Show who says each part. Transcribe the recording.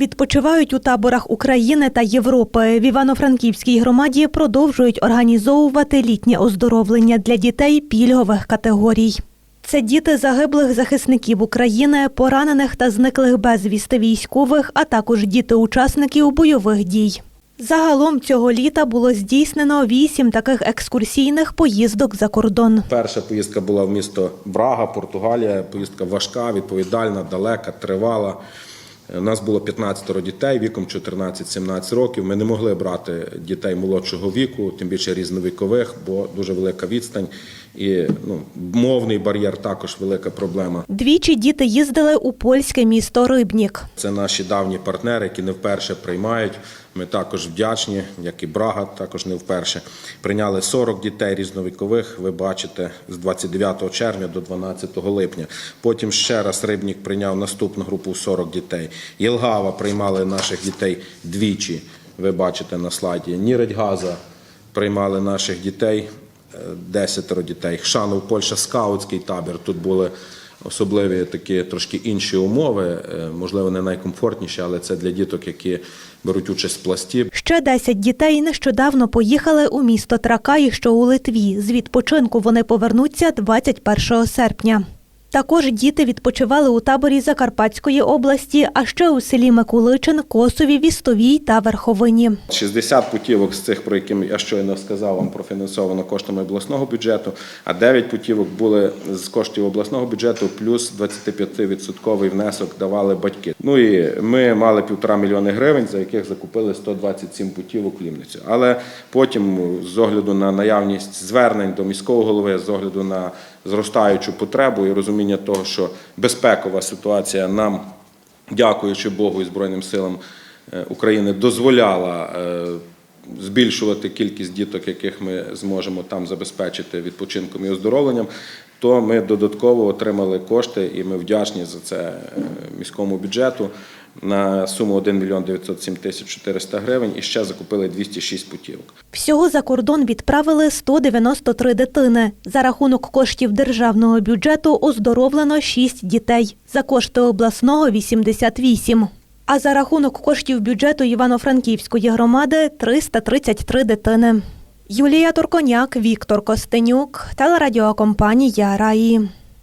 Speaker 1: Відпочивають у таборах України та Європи. В Івано-Франківській громаді продовжують організовувати літнє оздоровлення для дітей пільгових категорій. Це діти загиблих захисників України, поранених та зниклих безвісти військових, а також діти учасників бойових дій. Загалом цього літа було здійснено вісім таких екскурсійних поїздок за кордон.
Speaker 2: Перша поїздка була в місто Брага, Португалія. Поїздка важка, відповідальна, далека, тривала. У нас було 15 дітей віком 14-17 років. Ми не могли брати дітей молодшого віку, тим більше різновікових, бо дуже велика відстань і ну, мовний бар'єр також велика проблема.
Speaker 1: Двічі діти їздили у польське місто Рибнік.
Speaker 2: Це наші давні партнери, які не вперше приймають. Ми також вдячні, як і Брага, також не вперше. Прийняли 40 дітей різновікових. Ви бачите, з 29 червня до 12 липня. Потім ще раз Рибнік прийняв наступну групу 40 дітей. Єлгава приймали наших дітей двічі. Ви бачите на слайді. Ніредьгаза приймали наших дітей. е, Десятеро дітей. Шанов, Польща, скаутський табір. Тут були особливі такі трошки інші умови, е, можливо, не найкомфортніші, але це для діток, які беруть участь в пласті.
Speaker 1: Ще 10 дітей нещодавно поїхали у місто Тракаї, що у Литві. З відпочинку вони повернуться 21 серпня. Також діти відпочивали у таборі Закарпатської області, а ще у селі Микуличин, Косові, Вістовій та Верховині.
Speaker 2: 60 путівок з цих, про які я щойно сказав, вам профінансовано коштами обласного бюджету, а 9 путівок були з коштів обласного бюджету, плюс 25% внесок давали батьки. Ну і ми мали півтора мільйони гривень, за яких закупили 127 путівок в Лімницю. Але потім, з огляду на наявність звернень до міського голови, з огляду на зростаючу потребу і розуміння того, що безпекова ситуація нам, дякуючи Богу і Збройним силам е, України, дозволяла е, збільшувати кількість діток, яких ми зможемо там забезпечити відпочинком і оздоровленням, то ми додатково отримали кошти, і ми вдячні за це е, міському бюджету на суму 1 мільйон 907 тисяч 400 гривень і ще закупили 206 путівок.
Speaker 1: Всього за кордон відправили 193 дитини. За рахунок коштів державного бюджету оздоровлено 6 дітей. За кошти обласного – 88. А за рахунок коштів бюджету Івано-Франківської громади – 333 дитини. Юлія Турконяк, Віктор Костенюк, телерадіокомпанія Раї.